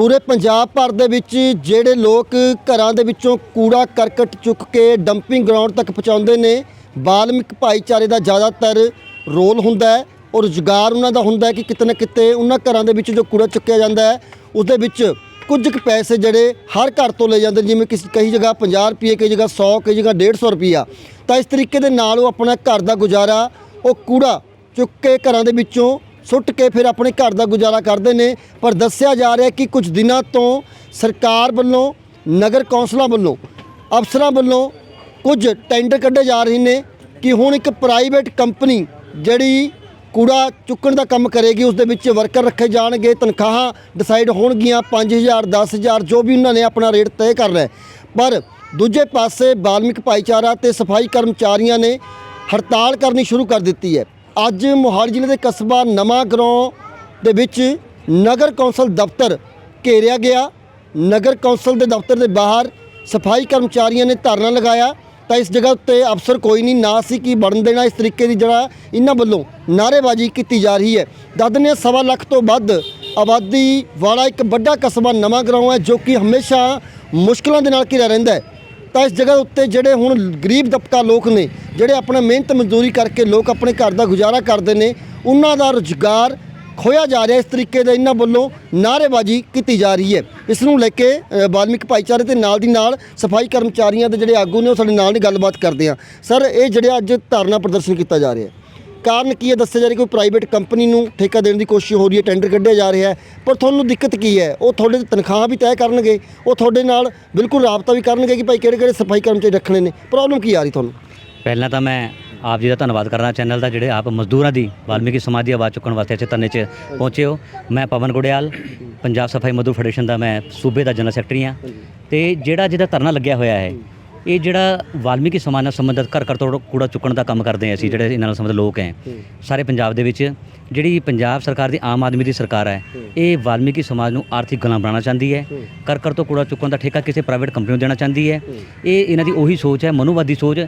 ਪੂਰੇ ਪੰਜਾਬ ਭਰ ਦੇ ਵਿੱਚ ਜਿਹੜੇ ਲੋਕ ਘਰਾਂ ਦੇ ਵਿੱਚੋਂ ਕੂੜਾ ਕਰਕਟ ਚੁੱਕ ਕੇ ਡੰਪਿੰਗ ਗਰਾਊਂਡ ਤੱਕ ਪਹੁੰਚਾਉਂਦੇ ਨੇ ਬਾਲਮਿਕ ਭਾਈਚਾਰੇ ਦਾ ਜ਼ਿਆਦਾਤਰ ਰੋਲ ਹੁੰਦਾ ਹੈ ਔਰ ਰੁਜ਼ਗਾਰ ਉਹਨਾਂ ਦਾ ਹੁੰਦਾ ਹੈ ਕਿ ਕਿਤੇ ਨਾ ਕਿਤੇ ਉਹਨਾਂ ਘਰਾਂ ਦੇ ਵਿੱਚ ਜੋ ਕੂੜਾ ਚੁੱਕਿਆ ਜਾਂਦਾ ਹੈ ਉਸ ਦੇ ਵਿੱਚ ਕੁਝ ਕੁ ਪੈਸੇ ਜਿਹੜੇ ਹਰ ਘਰ ਤੋਂ ਲੈ ਜਾਂਦੇ ਨੇ, ਜਿਵੇਂ ਕਿਸੇ ਕਈ ਜਗ੍ਹਾ 50 ਰੁਪਏ ਕਈ ਜਗ੍ਹਾ 100 ਕਈ ਜਗ੍ਹਾ 150 ਰੁਪਿਆ ਤਾਂ ਇਸ ਤਰੀਕੇ ਦੇ ਨਾਲ ਉਹ ਆਪਣਾ ਘਰ ਦਾ ਗੁਜ਼ਾਰਾ ਉਹ ਕੂੜਾ ਚੁੱਕ ਕੇ ਘਰਾਂ ਦੇ ਵਿੱਚੋਂ ਸੁੱਟ ਕੇ ਫਿਰ ਆਪਣੇ ਘਰ ਦਾ ਗੁਜ਼ਾਰਾ ਕਰਦੇ ਨੇ। ਪਰ ਦੱਸਿਆ ਜਾ ਰਿਹਾ ਕਿ ਕੁਝ ਦਿਨਾਂ ਤੋਂ ਸਰਕਾਰ ਵੱਲੋਂ, ਨਗਰ ਕੌਂਸਲਾਂ ਵੱਲੋਂ, ਅਫਸਰਾਂ ਵੱਲੋਂ ਕੁਝ ਟੈਂਡਰ ਕੱਢੇ ਜਾ ਰਹੇ ਨੇ ਕਿ ਹੁਣ ਇੱਕ ਪ੍ਰਾਈਵੇਟ ਕੰਪਨੀ ਜਿਹੜੀ ਕੂੜਾ ਚੁੱਕਣ ਦਾ ਕੰਮ ਕਰੇਗੀ, ਉਸ ਦੇ ਵਿੱਚ ਵਰਕਰ ਰੱਖੇ ਜਾਣਗੇ, ਤਨਖਾਹਾਂ ਡਿਸਾਈਡ ਹੋਣਗੀਆਂ 5000 10000 ਜੋ ਵੀ ਉਹਨਾਂ ਨੇ ਆਪਣਾ ਰੇਟ ਤੈਅ ਕਰਨਾ ਪਰ ਦੂਜੇ ਪਾਸੇ ਬਾਲਮਿਕ ਭਾਈਚਾਰਾ ਤੇ ਸਫ਼ਾਈ ਕਰਮਚਾਰੀਆਂ ਨੇ ਹੜਤਾਲ ਕਰਨੀ ਸ਼ੁਰੂ ਕਰ ਦਿੱਤੀ ਹੈ। ਅੱਜ ਮੋਹਾਲੀ ਜ਼ਿਲ੍ਹੇ ਦੇ ਕਸਬਾ ਨਵਾਂ ਗਰਾਉਂ ਦੇ ਵਿੱਚ ਨਗਰ ਕੌਂਸਲ ਦਫ਼ਤਰ ਘੇਰਿਆ ਗਿਆ। ਨਗਰ ਕੌਂਸਲ ਦੇ ਦਫ਼ਤਰ ਦੇ ਬਾਹਰ ਸਫ਼ਾਈ ਕਰਮਚਾਰੀਆਂ ਨੇ ਧਰਨਾ ਲਗਾਇਆ। ਤਾਂ ਇਸ ਜਗ੍ਹਾ ਉੱਤੇ ਅਫਸਰ ਕੋਈ ਨਹੀਂ, ਨਾ ਸੀ ਕੀ ਬਣਨ ਦੇਣਾ ਇਸ ਤਰੀਕੇ ਦੀ ਜਿਹੜਾ ਇਹਨਾਂ ਵੱਲੋਂ ਨਾਅਰੇਬਾਜ਼ੀ ਕੀਤੀ ਜਾ ਰਹੀ ਹੈ। ਦੱਸਦੇ ਸਵਾ ਲੱਖ ਤੋਂ ਵੱਧ ਆਬਾਦੀ ਵਾਲਾ ਇੱਕ ਵੱਡਾ ਕਸਬਾ ਨਵਾਂ ਗਰਾਉਂ ਹੈ ਜੋ ਕਿ ਹਮੇਸ਼ਾ ਮੁਸ਼ਕਲਾਂ ਦੇ ਨਾਲ ਘਿਰਿਆ ਰਹਿੰਦਾ ਹੈ। ਤਾਂ ਇਸ ਜਗ੍ਹਾ ਉੱਤੇ ਜਿਹੜੇ ਹੁਣ ਗਰੀਬ ਦਪਕਾ ਲੋਕ ਨੇ, ਜਿਹੜੇ ਆਪਣਾ ਮਿਹਨਤ ਮਜ਼ਦੂਰੀ ਕਰਕੇ ਲੋਕ ਆਪਣੇ ਘਰ ਦਾ ਗੁਜ਼ਾਰਾ ਕਰਦੇ ਨੇ, ਉਹਨਾਂ ਦਾ ਰੁਜ਼ਗਾਰ ਖੋਇਆ ਜਾ ਰਿਹਾ ਇਸ ਤਰੀਕੇ ਦੇ ਇਹਨਾਂ ਵੱਲੋਂ ਨਾਅਰੇਬਾਜ਼ੀ ਕੀਤੀ ਜਾ ਰਹੀ ਹੈ। ਇਸ ਨੂੰ ਲੈ ਕੇ ਬਾਲਮਿਕ ਭਾਈਚਾਰੇ ਤੇ ਨਾਲ ਦੀ ਨਾਲ ਸਫ਼ਾਈ ਕਰਮਚਾਰੀਆਂ ਦੇ ਜਿਹੜੇ ਆਗੂ ਨੇ, ਉਹ ਸਾਡੇ ਨਾਲ ਦੀ ਗੱਲਬਾਤ ਕਰਦੇ ਆ ਸਰ, ਇਹ ਜਿਹੜੇ ਅੱਜ ਧਰਨਾ ਪ੍ਰਦਰਸ਼ਨ ਕੀਤਾ ਜਾ ਰਿਹਾ ਹੈ। ਕਾਰਨ ਕੀ ਹੈ? ਦੱਸਿਆ ਜਾ ਰਿਹਾ ਕੋਈ ਪ੍ਰਾਈਵੇਟ ਕੰਪਨੀ ਨੂੰ ਠੇਕਾ ਦੇਣ ਦੀ ਕੋਸ਼ਿਸ਼ ਹੋ ਰਹੀ ਹੈ ਟੈਂਡਰ ਕੱਢਿਆ ਜਾ ਰਿਹਾ ਹੈ, ਪਰ ਤੁਹਾਨੂੰ ਦਿੱਕਤ ਕੀ ਹੈ? ਉਹ ਤੁਹਾਡੇ ਤੇ ਤਨਖਾਹ ਵੀ ਤੈਅ ਕਰਨਗੇ, ਉਹ ਤੁਹਾਡੇ ਨਾਲ ਬਿਲਕੁਲ ਰਾਬਤਾ ਵੀ ਕਰਨਗੇ ਕਿ ਭਾਈ ਕਿਹੜੇ ਕਿਹੜੇ ਸਫ਼ਾਈ ਕਰਮਚਾਰੀ ਰੱਖਣੇ ਨੇ। ਪ੍ਰੋਬਲਮ ਕੀ ਆ ਰਹੀ ਤੁਹਾਨੂੰ? ਪਹਿਲਾਂ ਤਾਂ ਮੈਂ ਆਪ ਜੀ ਦਾ ਧੰਨਵਾਦ ਕਰਨਾ ਚੈਨਲ ਦਾ ਜਿਹੜੇ ਆਪ ਮਜ਼ਦੂਰਾਂ ਦੀ, ਵਾਲਮੀਕੀ ਸਮਾਜ ਦੀ ਆਵਾਜ਼ ਚੁੱਕਣ ਵਾਸਤੇ ਇੱਥੇ ਧਰਨੇ 'ਚ ਪਹੁੰਚੇ ਹੋ ਮੈਂ ਪਵਨ ਗੁੜਿਆਲ ਪੰਜਾਬ ਸਫ਼ਾਈ ਮਜ਼ਦੂਰ ਫੈਡਰੇਸ਼ਨ ਦਾ ਮੈਂ ਸੂਬੇ ਦਾ ਜਨਰਲ ਸੈਕਟਰੀ ਹਾਂ। ਤੇ ਜਿਹੜਾ ਜਿਹਦਾ ਧਰਨਾ ਲੱਗਿਆ ਹੋਇਆ ਹੈ ਇਹ ਜਿਹੜਾ ਵਾਲਮੀਕੀ ਸਮਾਜ ਨਾਲ ਸੰਬੰਧਿਤ ਘਰ ਘਰ ਤੋਂ ਕੂੜਾ ਚੁੱਕਣ ਦਾ ਕੰਮ ਕਰਦੇ ਹਾਂ ਅਸੀਂ ਜਿਹੜੇ ਇਹਨਾਂ ਨਾਲ ਸੰਬੰਧਿਤ ਲੋਕ ਹੈ। ਸਾਰੇ ਪੰਜਾਬ ਦੇ ਵਿੱਚ ਜਿਹੜੀ ਪੰਜਾਬ ਸਰਕਾਰ ਦੀ ਆਮ ਆਦਮੀ ਦੀ ਸਰਕਾਰ ਹੈ ਇਹ ਵਾਲਮੀਕੀ ਸਮਾਜ ਨੂੰ ਆਰਥਿਕ ਗੁਲਾਮ ਬਣਾਉਣਾ ਚਾਹੁੰਦੀ ਹੈ। ਕਰ ਕਰ ਤੋਂ ਕੂੜਾ ਚੁੱਕਣ ਦਾ ਠੇਕਾ ਕਿਸੇ ਪ੍ਰਾਈਵੇਟ ਕੰਪਨੀ ਨੂੰ ਦੇਣਾ ਚਾਹੁੰਦੀ ਹੈ। ਇਹ ਇਹਨਾਂ ਦੀ ਉਹੀ ਸੋਚ ਹੈ ਮਨੂਵਾਦੀ ਸੋਚ।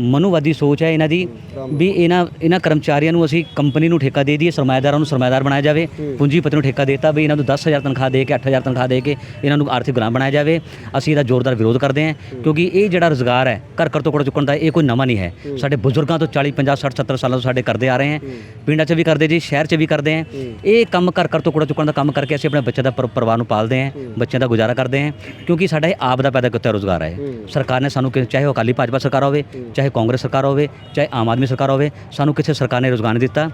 ਮਨੂਵਾਦੀ ਸੋਚ ਹੈ ਇਹਨਾਂ ਦੀ ਵੀ ਇਹਨਾਂ ਇਹਨਾਂ ਕਰਮਚਾਰੀਆਂ ਨੂੰ ਅਸੀਂ ਕੰਪਨੀ ਨੂੰ ਠੇਕਾ ਦੇ ਦਈਏ ਸਰਮਾਇਦਾਰਾਂ ਨੂੰ ਸਰਮਾਇਦਾਰ ਬਣਾਇਆ ਜਾਵੇ ਪੂੰਜੀਪਤੀ ਨੂੰ ਠੇਕਾ ਦੇਤਾ ਵੀ ਇਹਨਾਂ ਨੂੰ 10000 ਤਨਖਾਹ ਦੇ ਕੇ 8000 ਤਨਖਾਹ ਦੇ ਕੇ ਇਹਨਾਂ ਨੂੰ ਆਰਥਿਕ ਗੁਲਾਮ ਬਣਾਇਆ ਜਾਵੇ। ਅਸੀਂ ਇਹਦਾ ਜ਼ੋਰਦਾਰ ਵਿਰੋਧ ਕਰਦੇ ਹਾਂ ਕਿਉਂਕਿ ਇਹ ਜਿਹੜਾ ਰੋਜ਼ਗਾਰ ਹੈ ਘਰ ਘਰ ਤੋਂ ਕੂੜਾ ਚੁੱਕਣ ਦਾ ਇਹ ਕੋਈ ਨਵਾਂ ਨਹੀਂ ਹੈ। ਸਾਡੇ ਬਜ਼ੁਰਗਾਂ ਤੋਂ 40 50 60 70 ਸਾਲਾਂ ਤੋਂ ਸਾਡੇ ਕਰਦੇ ਆ ਰਹੇ ਹਾਂ ਪਿੰਡਾਂ 'ਚ ਵੀ ਕਰਦੇ ਜੀ ਸ਼ਹਿਰ 'ਚ ਵੀ ਕਰਦੇ ਹਾਂ। ਇਹ ਕੰਮ ਘਰ ਘਰ ਤੋਂ ਕੂੜਾ ਚੁੱਕਣ ਦਾ ਕੰਮ ਕਰਕੇ ਅਸੀਂ ਆਪਣੇ ਬੱਚੇ ਦਾ ਪਰ- ਪਰਿਵਾਰ ਨੂੰ ਪਾਲਦੇ ਹਾਂ ਬੱਚਿਆਂ ਦਾ ਗੁਜ਼ਾਰਾ ਕਰਦੇ ਹਾਂ ਕਿਉਂਕਿ ਸਾਡਾ ਇਹ ਆਪ ਦਾ ਪੈਦਾ ਕੀਤਾ ਰੋਜ਼ਗਾਰ ਹੈ। ਸਰਕਾਰ ਨੇ ਸਾਨੂੰ ਚਾਹੇ ਉਹ ਅਕਾਲੀ ਭਾਜਪਾ ਸਰਕਾਰ ਹੋਵੇ ਚਾਹੇ ਚਾਹੇ ਕਾਂਗਰਸ ਸਰਕਾਰ ਹੋਵੇ, ਚਾਹੇ ਆਮ ਆਦਮੀ ਸਰਕਾਰ ਹੋਵੇ, ਸਾਨੂੰ ਕਿਸੇ ਸਰਕਾਰ ਨੇ ਰੁਜ਼ਗਾਰ ਨਹੀਂ ਦਿੱਤਾ।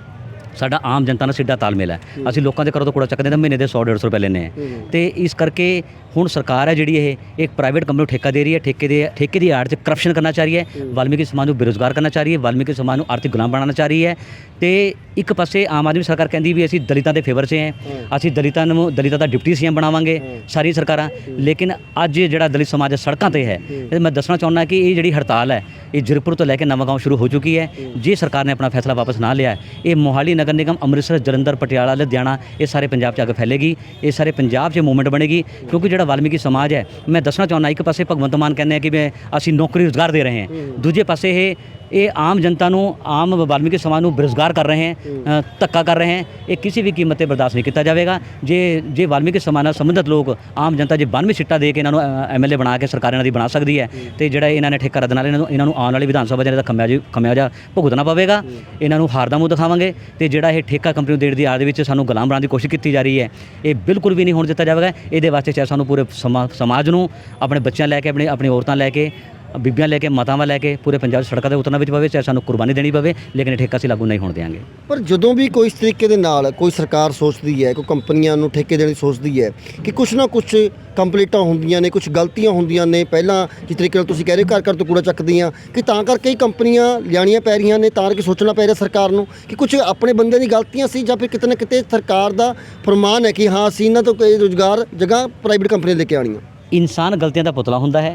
ਸਾਡਾ ਆਮ ਜਨਤਾ ਨਾਲ ਸਿੱਧਾ ਤਾਲਮੇਲ ਹੈ। ਅਸੀਂ ਲੋਕਾਂ ਦੇ ਘਰੋਂ ਤੋਂ ਕੂੜਾ ਚੱਕਦੇ ਤਾਂ ਮਹੀਨੇ ਦੇ 100 150 ਰੁਪਏ ਲੈਂਦੇ ਹਾਂ। ਤੇ ਇਸ ਕਰਕੇ ਹੁਣ ਸਰਕਾਰ ਹੈ ਜਿਹੜੀ ਇਹ ਇੱਕ ਪ੍ਰਾਈਵੇਟ ਕੰਪਨੀ ਨੂੰ ਠੇਕਾ ਦੇ ਰਹੀ ਹੈ ਠੇਕੇ ਦੇ ਠੇਕੇ ਦੀ ਆੜ 'ਚ ਕਰਪਸ਼ਨ ਕਰਨਾ ਚਾਹ ਰਹੀ ਹੈ ਵਾਲਮੀਕੀ ਸਮਾਜ ਨੂੰ ਬੇਰੁਜ਼ਗਾਰ ਕਰਨਾ ਚਾਹ ਰਹੀ ਹੈ ਵਾਲਮੀਕੀ ਸਮਾਜ ਨੂੰ ਆਰਥਿਕ ਗੁਲਾਮ ਬਣਾਉਣਾ ਚਾਹ ਰਹੀ ਹੈ। ਤੇ ਇੱਕ ਪਾਸੇ ਆਮ ਆਦਮੀ ਸਰਕਾਰ ਕਹਿੰਦੀ ਵੀ ਅਸੀਂ ਦਲਿਤਾਂ ਦੇ ਫੇਵਰ 'ਚ ਹਾਂ। ਅਸੀਂ ਦਲਿਤਾਂ ਨੂੰ ਦਲਿਤਾਂ ਦਾ ਡਿਪਟੀ ਸੀਐਮ ਬਣਾਵਾਂਗੇ ਸਾਰੀ ਸਰਕਾਰਾਂ। ਲੇਕਿਨ ਅੱਜ ਜਿਹੜਾ ਦਲਿਤ ਸਮਾਜ ਸੜਕਾਂ ਤੇ ਹੈ ਮੈਂ ਦੱਸਣਾ ਚਾਹੁੰਦਾ ਕਿ ਇਹ ਜਿਹੜੀ ਹੜਤਾਲ ਹੈ ਇਹ ਜੀਰਕਪੁਰ ਤੋਂ ਲੈ ਕੇ ਨਵਾਂਗਾঁव ਸ਼ੁਰੂ ਹੋ ਚੁੱਕੀ ਹੈ। ਜੇ ਸਰਕਾਰ ਨੇ ਆਪਣਾ ਫੈਸਲਾ ਵਾਪਸ ਨਾ ਲਿਆ ਇਹ ਮੋਹਾਲੀ ਨਗਰ ਨਿਗਮ ਅੰਮ੍ਰਿਤਸਰ ਜਲੰਧਰ ਪਟਿਆਲਾ ਲੁਧਿਆਣਾ ਇਹ ਸਾਰੇ ਪੰਜਾਬ 'ਚ ਅੱਗੇ ਫੈਲੇਗੀ। ਇਹ ਸਾਰੇ ਪੰਜਾਬ 'ਚ ਮੂਵਮੈਂਟ ਬਣੇਗੀ ਕਿਉਂਕਿ ਜਿਹੜਾ ਵਾਲਮੀਕੀ ਸਮਾਜ ਹੈ ਮੈਂ ਦੱਸਣਾ ਚਾਹੁੰਦਾ ਇੱਕ ਪਾਸੇ ਭਗਵੰਤ ਮਾਨ ਕਹਿੰਦੇ ਆ ਕਿ ਅਸੀਂ ਨੌਕਰੀ ਰੁਜ਼ਗਾਰ ਦੇ ਰਹੇ ਹਾਂ। ਦੂਜੇ ਪਾਸੇ ਇਹ ਇਹ ਆਮ ਜਨਤਾ ਨੂੰ ਆਮ ਵਾਲਮੀਕੀ ਸਮਾਜ ਨੂੰ ਬੇਰੁਜ਼ਗਾਰ ਕਰ ਰਹੇ ਹਨ ਧੱਕਾ ਕਰ ਰਹੇ ਹਨ। ਇਹ ਕਿਸੇ ਵੀ ਕੀਮਤ ਤੇ ਬਰਦਾਸ਼ਤ ਨਹੀਂ ਕੀਤਾ ਜਾਵੇਗਾ। ਜੇ ਜੇ ਵਾਲਮੀਕੀ ਸਮਾਜ ਨਾਲ ਸੰਬੰਧਿਤ ਲੋਕ ਆਮ ਜਨਤਾ ਜੇ 92 ਸੀਟਾਂ ਦੇ ਕੇ ਇਹਨਾਂ ਨੂੰ ਐਮਐਲਏ ਬਣਾ ਕੇ ਸਰਕਾਰ ਇਹਨਾਂ ਦੀ ਬਣਾ ਸਕਦੀ ਹੈ ਤੇ ਜਿਹੜਾ ਇਹਨਾਂ ਨੇ ਠੇਕਾ ਰੱਦ ਨਾਲ ਇਹਨਾਂ ਨੂੰ ਇਹਨਾਂ ਨੂੰ ਆਉਣ ਵਾਲੀ ਵਿਧਾਨ ਸਭਾ ਜਿਹੜਾ ਖਮਿਆਜੀ ਖਮਿਆਜਾ ਭੁਗਤਣਾ ਪਵੇਗਾ। ਇਹਨਾਂ ਨੂੰ ਹਾਰ ਦਾ ਮੂੰਹ ਦਿਖਾਵਾਂਗੇ ਤੇ ਜਿਹੜਾ ਇਹ ਠੇਕਾ ਕੰਪਨੀ ਨੂੰ ਦੇਣ ਦੀ ਆੜ ਦੇ ਵਿੱਚ ਸਾਨੂੰ ਗੁਲਾਮ ਬਣਾਉਣ ਦੀ ਕੋਸ਼ਿਸ਼ ਕੀਤੀ ਜਾ ਰਹੀ ਹੈ ਇਹ ਬਿਲਕੁਲ ਵੀ ਨਹੀਂ ਹੋਣ ਦਿੱਤਾ ਜਾਵੇਗਾ। ਇਹਦੇ ਵਾਸਤੇ ਚਾਹੇ ਸਾਨੂੰ ਪੂਰੇ ਸਮਾ- ਸਮਾਜ ਨੂੰ ਆਪਣੇ ਬੱਚਿਆਂ ਲੈ ਕੇ ਆਪਣੇ ਆਪਣੀ ਔਰਤਾਂ ਲੈ ਕੇ ਬੀਬੀਆਂ ਲੈ ਕੇ, ਮਾਤਾਵਾਂ ਲੈ ਕੇ, ਪੂਰੇ ਪੰਜਾਬ 'ਚ ਸੜਕਾਂ ਤੇ ਉਤਰਨਾ ਵਿੱਚ ਪਵੇ, ਚਾਹੇ ਸਾਨੂੰ ਕੁਰਬਾਨੀ ਦੇਣੀ ਪਵੇ, ਲੇਕਿਨ ਇਹ ਠੇਕਾ ਅਸੀਂ ਲਾਗੂ ਨਹੀਂ ਹੋਣ ਦੇਵਾਂਗੇ ਪਰ ਜਦੋਂ ਵੀ ਕੋਈ ਇਸ ਤਰੀਕੇ ਦੇ ਨਾਲ ਕੋਈ ਸਰਕਾਰ ਸੋਚਦੀ ਹੈ, ਕੋਈ ਕੰਪਨੀਆਂ ਨੂੰ ਠੇਕੇ ਦੇਣ ਦੀ ਸੋਚਦੀ ਹੈ ਕਿ ਕੁਛ ਨਾ ਕੁਛ ਕੰਪਲੀਟਾਂ ਹੁੰਦੀਆਂ ਨੇ, ਕੁਛ ਗਲਤੀਆਂ ਹੁੰਦੀਆਂ ਨੇ, ਪਹਿਲਾਂ ਜਿਸ ਤਰੀਕੇ ਨਾਲ ਤੁਸੀਂ ਕਹਿ ਰਹੇ ਹੋ ਘਰ ਘਰ ਤੋਂ ਕੂੜਾ ਚੱਕਦੀਆਂ, ਕਿ ਤਾਂ ਕਰਕੇ ਹੀ ਕੰਪਨੀਆਂ ਲਿਆਣੀਆਂ ਪੈ ਰਹੀਆਂ ਨੇ, ਤਾਂ ਕਰਕੇ ਸੋਚਣਾ ਪੈ ਰਿਹਾ ਸਰਕਾਰ ਨੂੰ ਕਿ ਕੁਝ ਆਪਣੇ ਬੰਦਿਆਂ ਦੀ ਗਲਤੀਆਂ ਸੀ ਜਾਂ ਫਿਰ ਕਿਤੇ ਨਾ ਕਿਤੇ ਸਰਕਾਰ ਦਾ ਫਰਮਾਨ ਹੈ ਕਿ ਹਾਂ, ਅਸੀਂ ਇਹਨਾਂ ਤੋਂ ਕੋਈ ਰੁਜ਼ਗਾਰ ਜਗ੍ਹਾ ਪ੍ਰਾਈਵੇਟ ਕੰਪਨੀਆਂ ਲੈ ਕੇ ਆਉਣੀਆਂ। ਇਨਸਾਨ ਗਲਤੀਆਂ ਦਾ ਪੁਤਲਾ ਹੁੰਦਾ ਹੈ।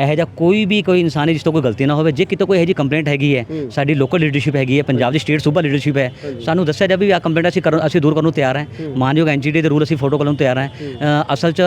ਇਹੋ ਜਿਹਾ ਕੋਈ ਵੀ ਕੋਈ ਇਨਸਾਨ ਹੈ ਜਿਸ ਤੋਂ ਕੋਈ ਗਲਤੀ ਨਾ ਹੋਵੇ ਜੇ ਕਿਤੇ ਕੋਈ ਇਹੋ ਜਿਹੀ ਕੰਪਲੇਂਟ ਹੈਗੀ ਹੈ ਸਾਡੀ ਲੋਕਲ ਲੀਡਰਸ਼ਿਪ ਹੈਗੀ ਹੈ ਪੰਜਾਬ ਦੀ ਸਟੇਟ ਸੂਬਾ ਲੀਡਰਸ਼ਿਪ ਹੈ। ਸਾਨੂੰ ਦੱਸਿਆ ਜਾਵੇ ਵੀ ਆ ਕੰਪਲੇਂਟ ਅਸੀਂ ਕਰਨ ਅਸੀਂ ਦੂਰ ਕਰਨ ਨੂੰ ਤਿਆਰ ਹਾਂ। ਮਾਨਯੋਗ ਐਨਜੀਟੀ ਦੇ ਰੂਲ ਅਸੀਂ ਫੋਟੋ ਕਰਨ ਨੂੰ ਤਿਆਰ ਹਾਂ। ਅਸਲ 'ਚ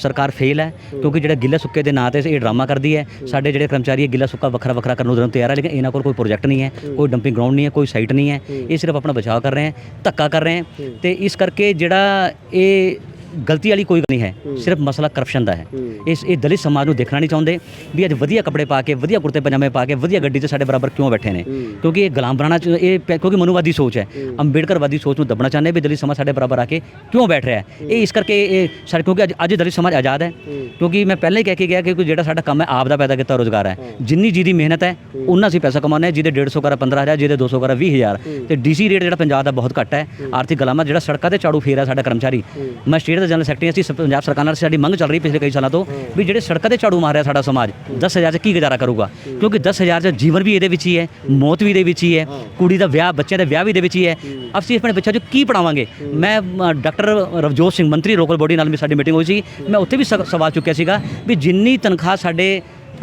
ਸਰਕਾਰ ਫੇਲ ਹੈ ਕਿਉਂਕਿ ਜਿਹੜਾ ਗਿੱਲੇ ਸੁੱਕੇ ਦੇ ਨਾਂ ਤੇ ਇਹ ਡਰਾਮਾ ਕਰਦੀ ਹੈ। ਸਾਡੇ ਜਿਹੜੇ ਕਰਮਚਾਰੀ ਹੈ ਗਿੱਲਾ ਸੁੱਕਾ ਵੱਖਰਾ ਵੱਖਰਾ ਕਰਨ ਨੂੰ ਤਿਆਰ ਹੈ ਲੇਕਿਨ ਇਹਨਾਂ ਕੋਲ ਕੋਈ ਪ੍ਰੋਜੈਕਟ ਨਹੀਂ ਹੈ ਕੋਈ ਡੰਪਿੰਗ ਗਰਾਊਂਡ ਨਹੀਂ ਹੈ ਕੋਈ ਸਾਈਟ ਨਹੀਂ ਹੈ। ਇਹ ਸਿਰਫ ਆਪਣਾ ਬਚਾਅ ਕਰ ਰਹੇ ਹੈ ਧੱਕਾ ਕਰ ਰਹੇ ਹੈ। ਤੇ ਇਸ ਕਰਕੇ ਜਿਹੜਾ ਇਹ ਗਲਤੀ ਵਾਲੀ ਕੋਈ ਗੱਲ ਨਹੀਂ ਹੈ। ਸਿਰਫ ਮਸਲਾ ਕਰਪਸ਼ਨ ਦਾ ਹੈ। ਇਸ ਇਹ ਦਲਿਤ ਸਮਾਜ ਨੂੰ ਦੇਖਣਾ ਨਹੀਂ ਚਾਹੁੰਦੇ। ਵੀ ਅੱਜ ਵਧੀਆ ਕੱਪੜੇ ਪਾ ਕੇ ਵਧੀਆ ਕੁੜਤੇ ਪਜਾਮੇ ਪਾ ਕੇ ਵਧੀਆ ਗੱਡੀ 'ਚ ਸਾਡੇ ਬਰਾਬਰ ਕਿਉਂ ਬੈਠੇ ਨੇ? ਕਿਉਂਕਿ ਇਹ ਗੁਲਾਮ ਬਣਾਉਣਾ ਚ- ਇਹ ਕਿਉਂਕਿ ਮਨੂਵਾਦੀ ਸੋਚ ਹੈ। ਅੰਬੇਡਕਰਵਾਦੀ ਸੋਚ ਨੂੰ ਦੱਬਣਾ ਚਾਹੁੰਦੇ ਵੀ ਦਲਿਤ ਸਮਾਜ ਸਾਡੇ ਬਰਾਬਰ ਆ ਕੇ ਕਿਉਂ ਬੈਠ ਰਿਹਾ ਹੈ? ਇਹ ਇਸ ਕਰਕੇ ਇਹ ਸਾਡੇ ਕਿਉਂਕਿ ਅੱਜ ਅੱਜ ਦਲਿਤ ਸਮਾਜ ਆਜ਼ਾਦ ਹੈ। ਕਿਉਂਕਿ ਮੈਂ ਪਹਿਲਾਂ ਹੀ ਕਹਿ ਕੇ ਗਿਆ ਕਿ ਕੋਈ ਜਿਹੜਾ ਸਾਡਾ ਕੰਮ ਹੈ ਆਪ ਦਾ ਪੈਦਾ ਕੀਤਾ ਰੋਜ਼ਗਾਰ ਹੈ। ਜਿੰਨੀ ਜਿਹਦੀ ਮਿਹਨਤ ਹੈ ਉਹਨਾਂ ਅਸੀਂ ਪੈਸਾ ਕਮਾਉਂਦੇ ਹਾਂ ਜਿਹਦੇ 150 ਕਰਾ 15000 ਜਿਹਦੇ 200 ਕਰਾ 20000 ਤੇ ਡੀਸੀ ਰੇਟ ਜਿਹੜਾ ਪੰਜਾਬ ਦਾ ਬਹੁਤ ਘੱਟ ਹੈ। ਆਰਥਿਕ ਗਲਾਮਾ ਜਿਹੜਾ ਸੜਕਾਂ ਤੇ ਝਾੜੂ ਫੇਰ ਹੈ ਸਾਡਾ ਕਰਮਚਾਰੀ। ਮੈਂ ਸਟੇਟ ਦਾ ਜਨਰਲ ਸੈਕਟਰੀ ਅਸੀਂ ਪੰਜਾਬ ਸਰਕਾਰ ਨਾਲ ਸਾਡੀ ਮੰਗ ਚੱਲ ਰਹੀ ਪਿਛਲੇ ਕਈ ਸਾਲਾਂ ਤੋਂ ਵੀ ਜਿਹੜੇ ਸੜਕਾਂ ਤੇ ਝਾੜੂ ਮਾਰ ਰਿਹਾ ਸਾਡਾ ਸਮਾਜ 10000 ਚ ਕੀ ਗੁਜ਼ਾਰਾ ਕਰੂਗਾ? ਕਿਉਂਕਿ 10000 ਚ ਜੀਵਨ ਵੀ ਇਹਦੇ ਵਿੱਚ ਹੀ ਹੈ ਮੌਤ ਵੀ ਇਹਦੇ ਵਿੱਚ ਹੀ ਹੈ ਕੁੜੀ ਦਾ ਵਿਆਹ ਬੱਚਿਆਂ ਦਾ ਵਿਆਹ ਵੀ ਇਹਦੇ ਵਿੱਚ ਹੀ ਹੈ। ਅਸੀਂ ਆਪਣੇ ਬੱਚਿਆਂ 'ਚ ਕੀ ਪੜਾਵਾਂਗੇ ਮੈਂ ਡਾਕਟਰ ਰਵਜੋਤ ਸਿੰਘ ਮੰਤਰੀ ਲੋਕਲ ਬੋਡੀ ਨਾਲ ਵੀ ਸਾਡੀ ਮੀਟਿੰਗ ਹੋਈ ਸੀ। ਮੈਂ ਉੱਥੇ ਵੀ ਸਵਾਲ ਚੁੱਕਿਆ ਸੀਗਾ ਵੀ ਜਿੰਨੀ ਤਨਖਾਹ ਸਾਡੇ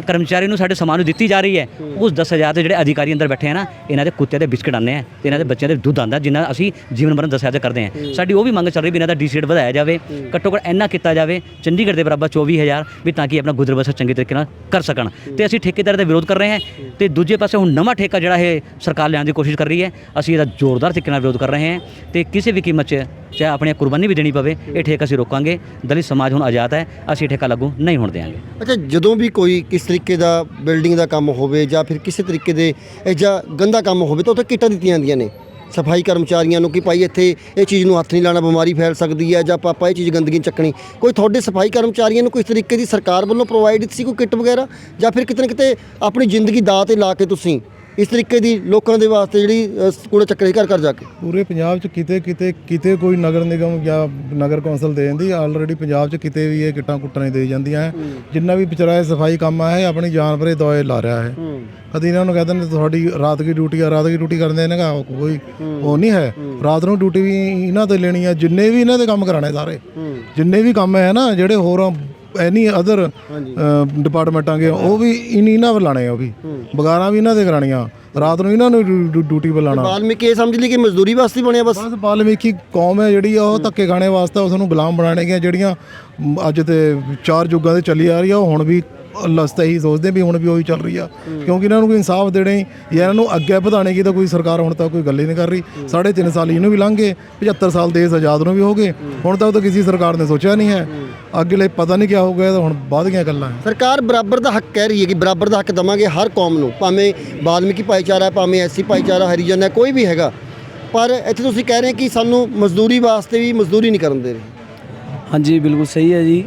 ਕਰਮਚਾਰੀ ਨੂੰ ਸਾਡੇ ਸਮਾਜ ਨੂੰ ਦਿੱਤੀ ਜਾ ਰਹੀ ਹੈ। ਉਸ 10000 ਦੇ ਜਿਹੜੇ ਅਧਿਕਾਰੀ ਅੰਦਰ ਬੈਠੇ ਆ ਨਾ ਇਹਨਾਂ ਦੇ ਕੁੱਤੇ ਦੇ ਬਿਸਕਟ ਆਉਂਦੇ ਆ ਤੇ ਇਹਨਾਂ ਦੇ ਬੱਚਿਆਂ ਦੇ ਦੁੱਧ ਆਉਂਦਾ ਜਿੰਨਾ ਅਸੀਂ ਜੀਵਨ ਮਰਨ 10000 ਕਰਦੇ ਆ। ਸਾਡੀ ਉਹ ਵੀ ਮੰਗ ਚੱਲ ਰਹੀ ਵੀ ਇਹਨਾਂ ਦਾ ਡੀਸੀਟ ਵਧਾਇਆ ਜਾਵੇ ਘੱਟੋ ਘੱਟ ਇੰਨਾ ਕੀਤਾ ਜਾਵੇ ਚੰਡੀਗੜ੍ਹ ਦੇ ਬਰਾਬਰ 24000 ਵੀ ਤਾਂ ਕਿ ਆਪਣਾ ਗੁਜ਼ਰ ਬਸਰ ਚੰਗੇ ਤਰੀਕੇ ਨਾਲ ਕਰ ਸਕਣ। ਤੇ ਅਸੀਂ ਠੇਕੇਦਾਰ ਦਾ ਵਿਰੋਧ ਕਰ ਰਹੇ ਹਾਂ। ਤੇ ਦੂਜੇ ਪਾਸੇ ਹੁਣ ਨਵਾਂ ਠੇਕਾ ਜਿਹੜਾ ਇਹ ਸਰਕਾਰ ਲਿਆਉਣ ਦੀ ਕੋਸ਼ਿਸ਼ ਕਰ ਰਹੀ ਹੈ ਅਸੀਂ ਇਹਦਾ ਜ਼ੋਰਦਾਰ ਤਰੀਕੇ ਨਾਲ ਵਿਰੋਧ ਕਰ ਰਹੇ ਹਾਂ। ਤੇ ਕਿਸੇ ਵੀ ਕੀਮਤ 'ਚ ਚਾਹੇ ਆਪਣੀ ਕੁਰਬਾਨੀ ਵੀ ਦੇਣੀ ਪਵੇ ਇਹ ਠੇਕਾ ਅਸੀਂ ਰੋਕਾਂਗੇ। ਦਲਿਤ ਸਮਾਜ ਹੁਣ ਆਜ਼ਾਦ ਹੈ ਅਸੀਂ ਠੇਕਾ ਲਾਗੂ ਨਹੀਂ ਹੋਣ ਦੇਵਾਂਗੇ। ਅੱਛਾ ਜਦੋਂ ਵੀ ਕੋਈ ਕਿਸ ਤਰੀਕੇ ਦਾ ਬਿਲਡਿੰਗ ਦਾ ਕੰਮ ਹੋਵੇ ਜਾਂ ਫਿਰ ਕਿਸੇ ਤਰੀਕੇ ਦੇ, ਇਹ ਜਾਂ ਗੰਦਾ ਕੰਮ ਹੋਵੇ ਤਾਂ ਉੱਥੇ ਕਿੱਟਾਂ ਦਿੱਤੀਆਂ ਜਾਂਦੀਆਂ ਨੇ। ਸਫ਼ਾਈ ਕਰਮਚਾਰੀਆਂ ਨੂੰ ਕਿ ਭਾਈ ਇੱਥੇ ਇਹ ਚੀਜ਼ ਨੂੰ ਹੱਥ ਨਹੀਂ ਲਾਣਾ ਬਿਮਾਰੀ ਫੈਲ ਸਕਦੀ ਹੈ ਜਾਂ ਪਾਪਾ ਇਹ ਚੀਜ਼ ਗੰਦਗੀ ਨਹੀਂ ਚੱਕਣੀ। ਕੋਈ ਤੁਹਾਡੇ ਸਫ਼ਾਈ ਕਰਮਚਾਰੀਆਂ ਨੂੰ ਕਿਸ ਤਰੀਕੇ ਦੀ ਸਰਕਾਰ ਵੱਲੋਂ ਪ੍ਰੋਵਾਈਡ ਸੀ ਕੋਈ ਕਿੱਟ ਵਗੈਰਾ? ਜਾਂ ਫਿਰ ਕਿਤੇ ਨਾ ਕਿਤੇ ਆਪਣੀ ਜ਼ਿੰਦਗੀ ਦਾ ਤੇ ਲਾ ਕੇ ਤੁਸੀਂ ਇਸ ਤਰੀਕੇ ਦੀ ਲੋਕਾਂ ਦੇ ਵਾਸਤੇ ਜਿਹੜੀ ਕੂੜਾ ਚੱਕਰ ਘਰ ਘਰ ਜਾ ਕੇ। ਪੂਰੇ ਪੰਜਾਬ 'ਚ ਕਿਤੇ ਕਿਤੇ ਕਿਤੇ ਕੋਈ ਨਗਰ ਨਿਗਮ ਜਾਂ ਨਗਰ ਕੌਂਸਲ ਦੇ ਜਾਂਦੀ ਆਲਰੇਡੀ ਪੰਜਾਬ 'ਚ ਕਿਤੇ ਵੀ ਇਹ ਕਿੱਟਾਂ ਕੁੱਟਾਂ ਦੇ ਜਾਂਦੀਆਂ ਹੈ। ਜਿੰਨਾ ਵੀ ਵਿਚਾਰਾ ਸਫ਼ਾਈ ਕੰਮ ਆ ਇਹ ਆਪਣੀ ਜਾਨ ਭਰੇ ਦਵਾਈ ਲਾ ਰਿਹਾ ਹੈ। ਕਦੀ ਇਹਨਾਂ ਨੂੰ ਕਹਿੰਦੇ ਨੇ ਤੁਹਾਡੀ ਰਾਤ ਦੀ ਡਿਊਟੀ ਆ ਰਾਤ ਦੀ ਡਿਊਟੀ ਕਰਦੇ ਦਾ ਕੋਈ ਉਹ ਨਹੀਂ ਹੈ। ਰਾਤ ਨੂੰ ਡਿਊਟੀ ਵੀ ਇਹਨਾਂ ਤੇ ਲੈਣੀ ਹੈ ਜਿੰਨੇ ਵੀ ਇਹਨਾਂ ਦੇ ਕੰਮ ਕਰਾਣੇ ਸਾਰੇ। ਜਿੰਨੇ ਵੀ ਕੰਮ ਹੈ ਨਾ ਜਿਹੜੇ ਹੋਰ ਐਨੀ ਅਦਰ ਡਿਪਾਰਟਮੈਂਟਾਂ ਕੇ ਉਹ ਵੀ ਇਨ ਇਹਨਾਂ ਵੱਲ ਲਾਣੇ ਆ ਉਹ ਵੀ। ਬਗਾਰਾਂ ਵੀ ਇਹਨਾਂ ਦੇ ਕਰਾਣੀਆਂ ਰਾਤ ਨੂੰ ਇਹਨਾਂ ਨੂੰ ਡਿਊ- ਡਿਊ- ਡਿਊਟੀ ਵੱਲ ਲਾਣਾ ਵਾਲਮੀਕੀ ਇਹ ਸਮਝ ਲਈ ਕਿ ਮਜ਼ਦੂਰੀ ਵਾਸਤੇ ਬਣਿਆ ਬਸ? ਬਸ ਬਾਲਮੀਕੀ ਕੌਮ ਹੈ ਜਿਹੜੀ ਉਹ ਧੱਕੇ ਖਾਣੇ ਵਾਸਤੇ ਉਸ ਨੂੰ ਗੁਲਾਮ ਬਣਾਉਣੇ ਗਿਆ ਜਿਹੜੀਆਂ ਅੱਜ ਤੇ ਚਾਰ ਯੁੱਗਾਂ ਦੇ ਚੱਲੀ ਆ ਰਹੀ ਆ ਉਹ ਹੁਣ ਵੀ ਲਸਤਾ ਹੀ ਸੋਚਦੇ ਵੀ ਹੁਣ ਵੀ ਉਹੀ ਚੱਲ ਰਹੀ ਆ। ਕਿਉਂਕਿ ਇਹਨਾਂ ਨੂੰ ਕੋਈ ਇਨਸਾਫ ਦੇਣੇ ਜਾਂ ਇਹਨਾਂ ਨੂੰ ਅੱਗੇ ਵਧਾਣੇ ਕੀ ਤਾਂ ਕੋਈ ਸਰਕਾਰ ਹੁਣ ਤੱਕ ਕੋਈ ਗੱਲ ਹੀ ਨਹੀਂ ਕਰ ਰਹੀ। ਸਾਢੇ ਤਿੰਨ ਸਾਲ ਇਹਨੂੰ ਵੀ ਲੰਘ ਗਏ 75 ਸਾਲ ਦੇਸ਼ ਆਜ਼ਾਦ ਨੂੰ ਵੀ ਹੋ ਗਏ। ਹੁਣ ਤੱਕ ਤਾਂ ਕਿਸੇ ਸਰਕਾਰ ਨੇ ਸੋਚਿਆ ਨਹੀਂ ਹੈ। ਅੱਗੇ ਪਤਾ ਨਹੀਂ ਕੀ ਹੋਊਗਾ ਇਹ ਤਾਂ ਹੁਣ ਬਾਅਦ ਦੀਆਂ ਗੱਲਾਂ ਸਰਕਾਰ ਬਰਾਬਰ ਦਾ ਹੱਕ ਕਹਿ ਰਹੀ ਹੈ ਕਿ ਬਰਾਬਰ ਦਾ ਹੱਕ ਦਵਾਂਗੇ ਹਰ ਕੌਮ ਨੂੰ ਭਾਵੇਂ ਵਾਲਮੀਕੀ ਭਾਈਚਾਰਾ ਹੈ ਭਾਵੇਂ ਐਸੀ ਭਾਈਚਾਰਾ ਹਰੀਜਨ ਹੈ ਕੋਈ ਵੀ ਹੈਗਾ। ਪਰ ਇੱਥੇ ਤੁਸੀਂ ਕਹਿ ਰਹੇ ਕਿ ਸਾਨੂੰ ਮਜ਼ਦੂਰੀ ਵਾਸਤੇ ਵੀ ਮਜ਼ਦੂਰੀ ਨਹੀਂ ਕਰਨ ਦੇ ਰਹੇ। ਹਾਂਜੀ ਬਿਲਕੁਲ ਸਹੀ ਹੈ ਜੀ।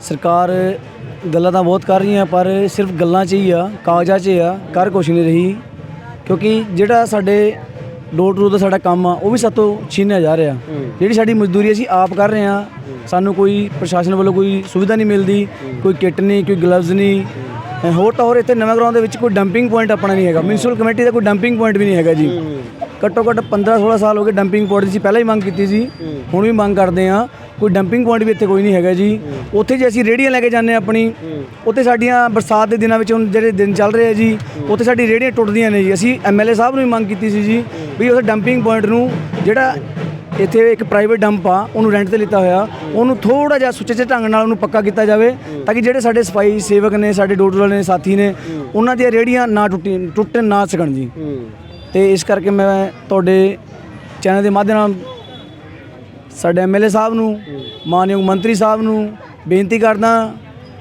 ਸਰਕਾਰ ਗੱਲਾਂ ਤਾਂ ਬਹੁਤ ਕਰ ਰਹੀਆਂ ਪਰ ਸਿਰਫ ਗੱਲਾਂ 'ਚ ਹੀ ਆ ਕਾਗਜ਼ਾਂ 'ਚ ਆ ਕਰ ਕੁਛ ਨਹੀਂ ਰਹੀ। ਕਿਉਂਕਿ ਜਿਹੜਾ ਸਾਡੇ ਡੋਰ ਟੂ ਦਾ ਸਾਡਾ ਕੰਮ ਆ ਉਹ ਵੀ ਸਾਤੋਂ ਛੀਨਿਆ ਜਾ ਰਿਹਾ। ਜਿਹੜੀ ਸਾਡੀ ਮਜ਼ਦੂਰੀ ਅਸੀਂ ਆਪ ਕਰ ਰਹੇ ਆ ਸਾਨੂੰ ਕੋਈ ਪ੍ਰਸ਼ਾਸਨ ਵੱਲੋਂ ਕੋਈ ਸੁਵਿਧਾ ਨਹੀਂ ਮਿਲਦੀ ਕੋਈ ਕਿੱਟ ਨਹੀਂ ਕੋਈ ਗਲਵਜ਼ ਨਹੀਂ। ਹੋਰ ਤਾਂ ਹੋਰ ਇੱਥੇ ਨਵਾਂ ਗਰਾਊਂਡ ਦੇ ਵਿੱਚ ਕੋਈ ਡੰਪਿੰਗ ਪੁਆਇੰਟ ਆਪਣਾ ਨਹੀਂ ਹੈਗਾ। ਮਿਊਨਿਸਪਲ ਕਮੇਟੀ ਦਾ ਕੋਈ ਡੰਪਿੰਗ ਪੁਆਇੰਟ ਵੀ ਨਹੀਂ ਹੈਗਾ ਜੀ। ਘੱਟੋ ਘੱਟ 15 16 ਸਾਲ ਹੋ ਗਏ ਡੰਪਿੰਗ ਪੁਆਇੰਟ ਦੀ ਪਹਿਲਾਂ ਹੀ ਮੰਗ ਕੀਤੀ ਸੀ। ਹੁਣ ਵੀ ਮੰਗ ਕਰਦੇ ਆ। ਕੋਈ ਡੰਪਿੰਗ ਪੁਆਇੰਟ ਵੀ ਇੱਥੇ ਕੋਈ ਨਹੀਂ ਹੈਗਾ ਜੀ। ਉੱਥੇ ਜੇ ਅਸੀਂ ਰੇੜੀਆਂ ਲੈ ਕੇ ਜਾਂਦੇ ਹਾਂ ਆਪਣੀ ਉੱਥੇ ਸਾਡੀਆਂ ਬਰਸਾਤ ਦੇ ਦਿਨਾਂ ਵਿੱਚ ਹੁਣ ਜਿਹੜੇ ਦਿਨ ਚੱਲ ਰਹੇ ਆ ਜੀ ਉੱਥੇ ਸਾਡੀ ਰੇੜੀਆਂ ਟੁੱਟਦੀਆਂ ਨੇ ਜੀ। ਅਸੀਂ ਐਮਐਲਏ ਸਾਹਿਬ ਨੂੰ ਵੀ ਮੰਗ ਕੀਤੀ ਸੀ ਜੀ ਵੀ ਉਸ ਡੰਪਿੰਗ ਪੁਆਇੰਟ ਨੂੰ ਜਿਹੜਾ ਇੱਥੇ ਇੱਕ ਪ੍ਰਾਈਵੇਟ ਡੰਪ ਆ ਉਹਨੂੰ ਰੈਂਟ ਤੇ ਲਿੱਤਾ ਹੋਇਆ ਉਹਨੂੰ ਥੋੜਾ ਜਿਹਾ ਸੁਚੱਜੇ ਢੰਗ ਨਾਲ ਉਹਨੂੰ ਪੱਕਾ ਕੀਤਾ ਜਾਵੇ ਤਾਂ ਕਿ ਜਿਹੜੇ ਸਾਡੇ ਸਫ਼ਾਈ ਸੇਵਕ ਨੇ ਸਾਡੇ ਡੋਟਰ ਵਾਲੇ ਨੇ ਸਾਥੀ ਨੇ ਉਹਨਾਂ ਦੀਆਂ ਰੇੜੀਆਂ ਨਾ ਟੁੱਟੀ ਟੁੱਟਣ ਨਾ ਸਕਣ ਜੀ। ਤੇ ਇਸ ਕਰਕੇ ਮੈਂ ਤੁਹਾਡੇ ਚੈਨਲ ਦੇ ਮਾਧਿਅਮ ਨਾਲ ਸਾਡੇ ਐਮਐਲਏ ਸਾਹਿਬ ਨੂੰ, ਮਾਨਯੋਗ ਮੰਤਰੀ ਸਾਹਿਬ ਨੂੰ ਬੇਨਤੀ ਕਰਦਾ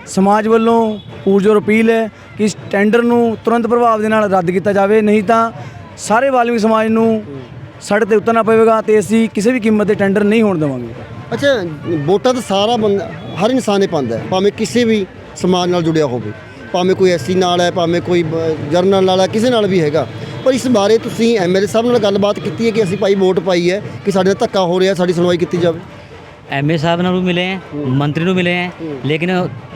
ਸਮਾਜ ਵੱਲੋਂ ਪੂਰਜੋਰ ਅਪੀਲ ਹੈ ਕਿ ਇਸ ਟੈਂਡਰ ਨੂੰ ਤੁਰੰਤ ਪ੍ਰਭਾਵ ਦੇ ਨਾਲ ਰੱਦ ਕੀਤਾ ਜਾਵੇ, ਨਹੀਂ ਤਾਂ ਸਾਰੇ ਵਾਲਮੀਕ ਸਮਾਜ ਨੂੰ ਸੜਕ ਤੇ ਉਤਰਨਾ ਪਵੇਗਾ ਤੇ ਅਸੀਂ ਕਿਸੇ ਵੀ ਕੀਮਤ ਤੇ ਟੈਂਡਰ ਨਹੀਂ ਹੋਣ ਦੇਵਾਂਗੇ। ਅੱਛਾ, ਵੋਟਾਂ ਤਾਂ ਸਾਰਾ ਬੰਦਾ, ਹਰ ਇਨਸਾਨ ਹੀ ਪਾਉਂਦਾ ਭਾਵੇਂ ਕਿਸੇ ਵੀ ਸਮਾਜ ਨਾਲ ਜੁੜਿਆ ਹੋਵੇ, ਭਾਵੇਂ ਕੋਈ ਐਸੀ ਨਾਲ ਹੈ, ਭਾਵੇਂ ਕੋਈ ਜਰਨਲ ਨਾਲ ਹੈ, ਕਿਸੇ ਨਾਲ ਵੀ ਹੈਗਾ। ਪਰ ਇਸ ਬਾਰੇ ਤੁਸੀਂ ਐਮਐਲਏ ਸਾਹਿਬ ਨਾਲ ਗੱਲਬਾਤ ਕੀਤੀ ਹੈ ਕਿ ਅਸੀਂ ਭਾਈ ਵੋਟ ਪਾਈ ਹੈ ਕਿ ਸਾਡੇ ਨਾਲ ਧੱਕਾ ਹੋ ਰਿਹਾ ਸਾਡੀ ਸੁਣਵਾਈ ਕੀਤੀ ਜਾਵੇ? ਐਮਏ ਸਾਹਿਬ ਨਾਲ ਵੀ ਮਿਲੇ ਹੈ ਮੰਤਰੀ ਨੂੰ ਮਿਲੇ ਹੈ ਲੇਕਿਨ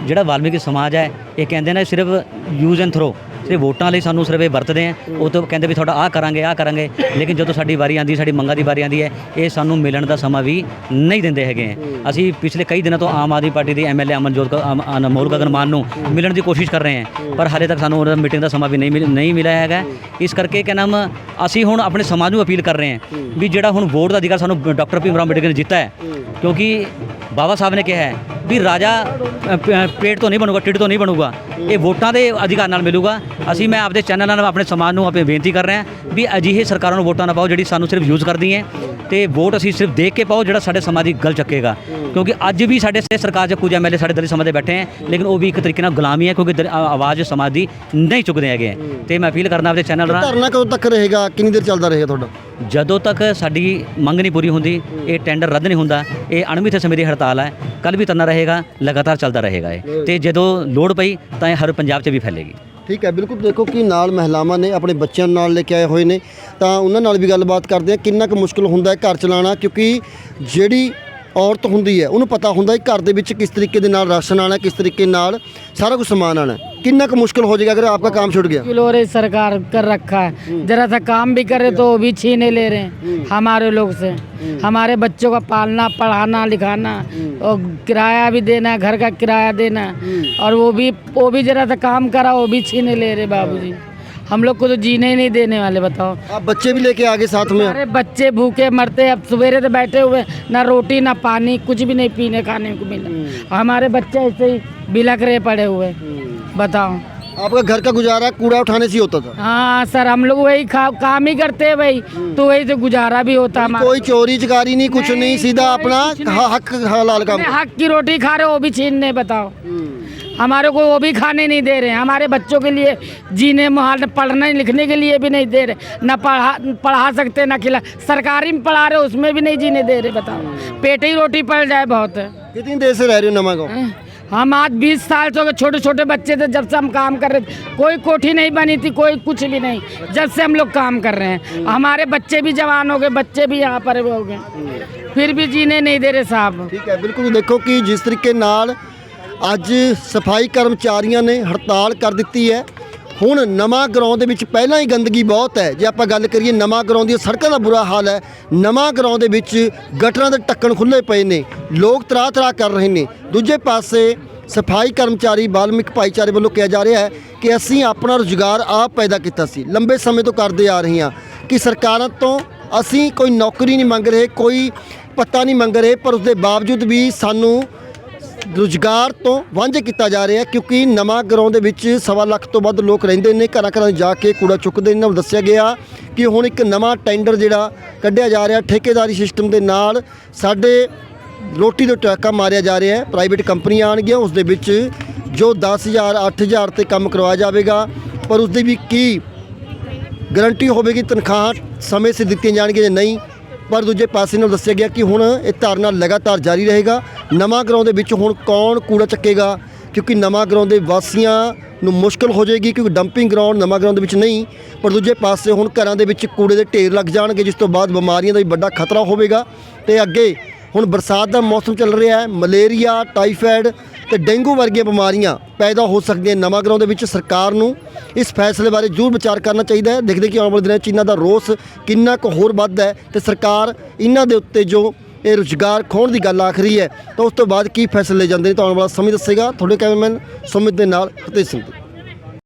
ਜਿਹੜਾ ਵਾਲਮੀਕੀ ਸਮਾਜ ਹੈ ਇਹ ਕਹਿੰਦੇ ਨੇ ਸਿਰਫ ਯੂਜ਼ ਐਂਡ ਥਰੋ ਸਿਰਫ ਵੋਟਾਂ ਲਈ ਸਾਨੂੰ ਸਿਰਫ ਇਹ ਵਰਤਦੇ ਆ। ਉਹ ਤੋਂ ਕਹਿੰਦੇ ਵੀ ਤੁਹਾਡਾ ਆਹ ਕਰਾਂਗੇ ਆਹ ਕਰਾਂਗੇ। ਲੇਕਿਨ ਜਦੋਂ ਸਾਡੀ ਵਾਰੀ ਆਂਦੀ ਸਾਡੀ ਮੰਗਾਂ ਦੀ ਵਾਰੀ ਆਂਦੀ ਹੈ, ਇਹ ਸਾਨੂੰ ਮਿਲਣ ਦਾ ਸਮਾਂ ਵੀ ਨਹੀਂ ਦਿੰਦੇ ਹੈਗੇ ਹੈ। ਅਸੀਂ ਪਿਛਲੇ ਕਈ ਦਿਨਾਂ ਤੋਂ ਆਮ ਆਦਮੀ ਪਾਰਟੀ ਦੇ ਐਮਐਲਏ ਅਮਨਜੋਤ ਕ- ਅਮ- ਅਨਮੋਲ ਗਗਨ ਮਾਨ ਨੂੰ ਮਿਲਣ ਦੀ ਕੋਸ਼ਿਸ਼ ਕਰ ਰਹੇ ਹਾਂ ਪਰ ਹਾਲੇ ਤੱਕ ਸਾਨੂੰ ਉਹਨਾਂ ਮੀਟਿੰਗ ਦਾ ਸਮਾਂ ਵੀ ਨਹੀਂ ਮਿਲ- ਨਹੀਂ ਮਿਲਿਆ ਹੈਗਾ। ਇਸ ਕਰਕੇ ਕਿ ਨਾਮ, ਅਸੀਂ ਹੁਣ ਆਪਣੇ ਸਮਾਜ ਨੂੰ ਅਪੀਲ ਕਰ ਰਹੇ ਹਾਂ ਵੀ ਜਿਹੜਾ ਹੁਣ ਵੋਟ ਦਾ ਅਧਿਕਾਰ ਸਾਨੂੰ ਡਾਕਟਰ ਭੀਮ ਅੰਬੇਡਕਰ ਨੇ ਜਿੱਤਾ ਹੈ, ਕਿਉਂਕਿ ਬਾਬਾ ਸਾਹਿਬ ਨੇ ਕਿਹਾ ਹੈ ਵੀ ਰਾਜਾ ਪੇਟ ਤੋਂ ਨਹੀਂ ਬਣੂਗਾ ਢਿੱਡ ਤੋਂ ਨਹੀਂ ਬਣੂਗਾ। ਇਹ ਵੋਟਾਂ ਦੇ ਅਧਿਕਾਰ ਨਾਲ ਮਿਲੂਗਾ। ਅਸੀਂ ਮੈਂ ਆਪਦੇ ਚੈਨਲ ਨਾਲ ਆਪਣੇ ਸਮਾਜ ਨੂੰ ਆਪੇ ਬੇਨਤੀ ਕਰ ਰਿਹਾ ਵੀ ਅਜਿਹੇ ਸਰਕਾਰਾਂ ਨੂੰ ਵੋਟਾਂ ਨਾ ਪਾਓ ਜਿਹੜੀ ਸਾਨੂੰ ਸਿਰਫ ਯੂਜ਼ ਕਰਦੀ ਹੈ ਤੇ ਵੋਟ ਅਸੀਂ ਸਿਰਫ ਦੇਖ ਕੇ ਪਾਓ ਜਿਹੜਾ ਸਾਡੇ ਸਮਾਜ ਦੀ ਗੱਲ ਚੱਕੇਗਾ। ਕਿਉਂਕਿ ਅੱਜ ਵੀ ਸਾਡੇ ਸੇ ਸਰਕਾਰ 'ਚ ਕੁਝ ਐਮਐਲਏ ਸਾਡੇ ਦਲਿਤ ਸਮਾਜ ਦੇ ਬੈਠੇ ਹੈ ਲੇਕਿਨ ਉਹ ਵੀ ਇੱਕ ਤਰੀਕੇ ਨਾਲ ਗੁਲਾਮੀ ਹੈ ਕਿਉਂਕਿ ਆਵਾਜ਼ ਸਮਾਜ ਦੀ ਨਹੀਂ ਚੁੱਕਦੇ ਹੈਗੇ। ਤੇ ਮੈਂ ਅਪੀਲ ਕਰਨਾ ਆਪਣੇ ਚੈਨਲ ਰਾਹੀਂ ਧਰਨਾ ਕਦੋਂ ਤੱਕ ਰਹੇਗਾ? ਕਿੰਨੀ ਦੇਰ ਚੱਲਦਾ ਰਹੇਗਾ ਤੁਹਾਡਾ? ਜਦੋਂ ਤੱਕ ਸਾਡੀ ਮੰਗ ਨਹੀਂ ਪੂਰੀ ਹੁੰਦੀ ਇਹ ਟੈਂਡਰ ਰੱਦ ਨਹੀਂ ਹੁੰਦਾ ਇਹ ਅਣਮਿੱਥੇ ਸਮੇਂ ਦੀ ਹੜਤਾਲ ਹੈ। ਕੱਲ ਵੀ ਤਰਨਾ ਰਹੇਗਾ ਲਗਾਤਾਰ ਚੱਲਦਾ ਰਹੇਗਾ ਇਹ। ਤੇ ਜਦੋਂ ਲੋੜ ਪਈ ਤਾਂ ਇਹ ਹਰ ਪੰਜਾਬ 'ਚ ਵੀ ਫੈਲੇਗੀ। ਠੀਕ ਹੈ ਬਿਲਕੁਲ ਦੇਖੋ ਕਿ ਨਾਲ ਮਹਿਲਾਵਾਂ ਨੇ ਆਪਣੇ ਬੱਚਿਆਂ ਨਾਲ ਲੈ ਕੇ ਆਏ ਹੋਏ ਨੇ। ਤਾਂ ਉਹਨਾਂ ਨਾਲ ਵੀ ਗੱਲਬਾਤ ਕਰਦੇ ਆ ਕਿੰਨਾ ਕੁ ਮੁਸ਼ਕਲ ਹੁੰਦਾ ਹੈ ਘਰ ਚਲਾਉਣਾ ਕਿਉਂਕਿ ਜਿਹੜੀ ਔਰਤ ਹੁੰਦੀ ਹੈ ਉਹਨੂੰ ਪਤਾ ਹੁੰਦਾ ਹੈ ਘਰ ਦੇ ਵਿੱਚ ਕਿਸ ਤਰੀਕੇ ਦੇ ਨਾਲ ਰਾਸ਼ਨ ਆਣਾ ਕਿਸ ਤਰੀਕੇ ਨਾਲ ਸਾਰਾ ਕੁਝ ਸਮਾਨ ਆਣਾ कितना का मुश्किल हो जाएगा अगर आपका काम छूट गया और सरकार कर रखा है जरा सा काम भी करे तो भी छीने ले रहे हैं हमारे लोग से हमारे बच्चों का पालना पढ़ाना लिखाना और किराया भी देना घर का किराया देना और वो भी वो भी जरा सा काम करा वो भी छीने ले रहे बाबूजी हम लोग को तो जीने ही नहीं देने वाले बताओ। आप बच्चे भी लेके आगे साथ में? हमारे बच्चे भूखे मरते अब सवेरे से बैठे हुए ना रोटी ना पानी कुछ भी नहीं पीने खाने को मिला हमारे बच्चे ऐसे ही बिलक रहे पड़े हुए। बताओ। आपका घर का गुजारा कूड़ा उठाने से ही होता था? हाँ सर हम लोग वही काम ही करते हैं भाई तो वही से गुजारा भी होता हमारा। कोई चोरी चकारी नहीं कुछ नहीं नहीं सीधा अपना हक हलाल काम हक की रोटी खा रहे हो भी छीनने बताओ। हमारे को वो भी खाने नहीं दे रहे हैं। हमारे बच्चों के लिए जीने महाल पढ़ने लिखने के लिए भी नहीं दे रहे। ना पढ़ा पढ़ा सकते ना खिला सरकारी में पढ़ा रहे उसमें भी नहीं जीने दे रहे बताओ। पेट ही रोटी पड़ जाए बहुत। कितनी देर से रह रही नमक हम आज 20 साल से हो छोटे छोटे बच्चे थे जब से हम काम कर रहे थे। कोई कोठी नहीं बनी थी कोई कुछ भी नहीं। जब से हम लोग काम कर रहे हैं। हमारे बच्चे भी जवान हो गए बच्चे भी यहाँ पर हो गए। फिर भी जीने नहीं दे रहे साहब। ठीक है बिल्कुल देखो कि जिस तरीके नाल ਅੱਜ ਸਫ਼ਾਈ ਕਰਮਚਾਰੀਆਂ ਨੇ ਹੜਤਾਲ ਕਰ ਦਿੱਤੀ ਹੈ। ਹੁਣ ਨਵਾਂ ਗਰਾਊਂਡ ਦੇ ਵਿੱਚ ਪਹਿਲਾਂ ਹੀ ਗੰਦਗੀ ਬਹੁਤ ਹੈ। ਜੇ ਆਪਾਂ ਗੱਲ ਕਰੀਏ ਨਵਾਂ ਗਰਾਊਂਡ ਦੀਆਂ ਸੜਕਾਂ ਦਾ ਬੁਰਾ ਹਾਲ ਹੈ। ਨਵਾਂ ਗਰਾਊਂਡ ਦੇ ਵਿੱਚ ਗਟਰਾਂ ਦੇ ਢੱਕਣ ਖੁੱਲੇ ਪਏ ਨੇ। ਲੋਕ ਤਰਾ ਤਰਾ ਕਰ ਰਹੇ ਨੇ। ਦੂਜੇ ਪਾਸੇ ਸਫ਼ਾਈ ਕਰਮਚਾਰੀ, ਬਾਲਮਿਕ ਭਾਈਚਾਰੇ ਵੱਲੋਂ ਕਿਹਾ ਜਾ ਰਿਹਾ ਹੈ ਕਿ ਅਸੀਂ ਆਪਣਾ ਰੁਜ਼ਗਾਰ ਆਪ ਪੈਦਾ ਕੀਤਾ ਸੀ। ਲੰਬੇ ਸਮੇਂ ਤੋਂ ਕਰਦੇ ਆ ਰਹੇ ਹਾਂ ਕਿ ਸਰਕਾਰਾਂ ਤੋਂ ਅਸੀਂ ਕੋਈ ਨੌਕਰੀ ਨਹੀਂ ਮੰਗ ਰਹੇ, ਕੋਈ ਪੱਤਾ ਨਹੀਂ ਮੰਗ ਰਹੇ, ਪਰ ਉਸ ਦੇ ਬਾਵਜੂਦ ਵੀ ਸਾਨੂੰ ਰੁਜ਼ਗਾਰ ਤੋਂ ਵਾਂਝੇ ਕੀਤਾ ਜਾ ਰਿਹਾ ਕਿਉਂਕਿ ਨਵਾਂ ਗਰਾਉਂ ਦੇ ਵਿੱਚ ਸਵਾ ਲੱਖ ਤੋਂ ਵੱਧ ਲੋਕ ਰਹਿੰਦੇ ਨੇ। ਘਰਾਂ ਘਰਾਂ ਜਾ ਕੇ ਕੂੜਾ ਚੁੱਕਦੇ ਨੇ। ਇਹਨਾਂ ਨੂੰ ਦੱਸਿਆ ਗਿਆ ਕਿ ਹੁਣ ਇੱਕ ਨਵਾਂ ਟੈਂਡਰ ਜਿਹੜਾ ਕੱਢਿਆ ਜਾ ਰਿਹਾ, ਠੇਕੇਦਾਰੀ ਸਿਸਟਮ ਦੇ ਨਾਲ ਸਾਡੇ ਰੋਟੀ ਦਾ ਟਾਕਾ ਮਾਰਿਆ ਜਾ ਰਿਹਾ ਹੈ। ਪ੍ਰਾਈਵੇਟ ਕੰਪਨੀਆਂ ਆਣਗੀਆਂ ਉਸ ਦੇ ਵਿੱਚ ਜੋ 10000 8000 ਤੇ ਕੰਮ ਕਰਵਾਇਆ ਜਾਵੇਗਾ। ਪਰ ਉਸ ਦੀ ਵੀ ਕੀ ਗਾਰੰਟੀ ਹੋਵੇਗੀ, ਤਨਖਾਹ ਸਮੇਂ ਸਿਰ ਦਿੱਤੀਆਂ ਜਾਣਗੀਆਂ ਜਾਂ ਨਹੀਂ ਪਰ ਦੂਜੇ ਪਾਸੇ ਨਾਲ ਦੱਸਿਆ ਗਿਆ ਕਿ ਹੁਣ ਇਹ ਧਰਨਾ ਲਗਾਤਾਰ ਜਾਰੀ ਰਹੇਗਾ। ਨਵਾਂ ਗਰਾਉਂ ਦੇ ਵਿੱਚ ਹੁਣ ਕੌਣ ਕੂੜਾ ਚੱਕੇਗਾ? ਕਿਉਂਕਿ ਨਵਾਂ ਗਰਾਊਂਡ ਦੇ ਵਾਸੀਆਂ ਨੂੰ ਮੁਸ਼ਕਲ ਹੋ ਜਾਏਗੀ ਕਿਉਂਕਿ ਡੰਪਿੰਗ ਗਰਾਊਂਡ ਨਵਾਂ ਗਰਾਊਂਡ ਦੇ ਵਿੱਚ ਨਹੀਂ, ਪਰ ਦੂਜੇ ਪਾਸੇ ਹੁਣ ਘਰਾਂ ਦੇ ਵਿੱਚ ਕੂੜੇ ਦੇ ਢੇਰ ਲੱਗ ਜਾਣਗੇ, ਜਿਸ ਤੋਂ ਬਾਅਦ ਬਿਮਾਰੀਆਂ ਦਾ ਵੀ ਵੱਡਾ ਖਤਰਾ ਹੋਵੇਗਾ। ਤੇ ਅੱਗੇ ਹੁਣ ਬਰਸਾਤ ਦਾ ਮੌਸਮ ਚੱਲ ਰਿਹਾ ਹੈ, ਮਲੇਰੀਆ, ਟਾਈਫਾਇਡ ਤੇ ਡੇਂਗੂ ਵਰਗੀਆਂ ਬਿਮਾਰੀਆਂ ਪੈਦਾ ਹੋ ਸਕਦੀਆਂ ਨਵਾਂ ਗਰਾਉਂ ਦੇ ਵਿੱਚ ਸਰਕਾਰ ਨੂੰ ਇਸ ਫੈਸਲੇ ਬਾਰੇ ਜ਼ਰੂਰ ਵਿਚਾਰ ਕਰਨਾ ਚਾਹੀਦਾ ਹੈ। ਦੇਖਦੇ ਕਿ ਆਉਣ ਵਾਲੇ ਦਿਨਾਂ 'ਚ ਇਹਨਾਂ ਦਾ ਰੋਸ ਕਿੰਨਾ ਕੁ ਹੋਰ ਵੱਧਦਾ ਹੈ ਤੇ ਸਰਕਾਰ ਇਹਨਾਂ ਦੇ ਉੱਤੇ ਜੋ ਇਹ ਰੁਜ਼ਗਾਰ ਖੋਣ ਦੀ ਗੱਲ ਆਖਰੀ ਹੈ, ਤਾਂ ਉਸ ਤੋਂ ਬਾਅਦ ਕੀ ਫੈਸਲੇ ਜਾਂਦੇ ਨੇ ਤਾਂ ਆਉਣ ਵਾਲਾ ਸਮੇਂ ਦੱਸੇਗਾ। ਤੁਹਾਡੇ ਕੈਮਰਾਮੈਨ ਸੁਮਿਤ ਦੇ ਨਾਲ ਹਰਤੇਜ ਸਿੰਘ।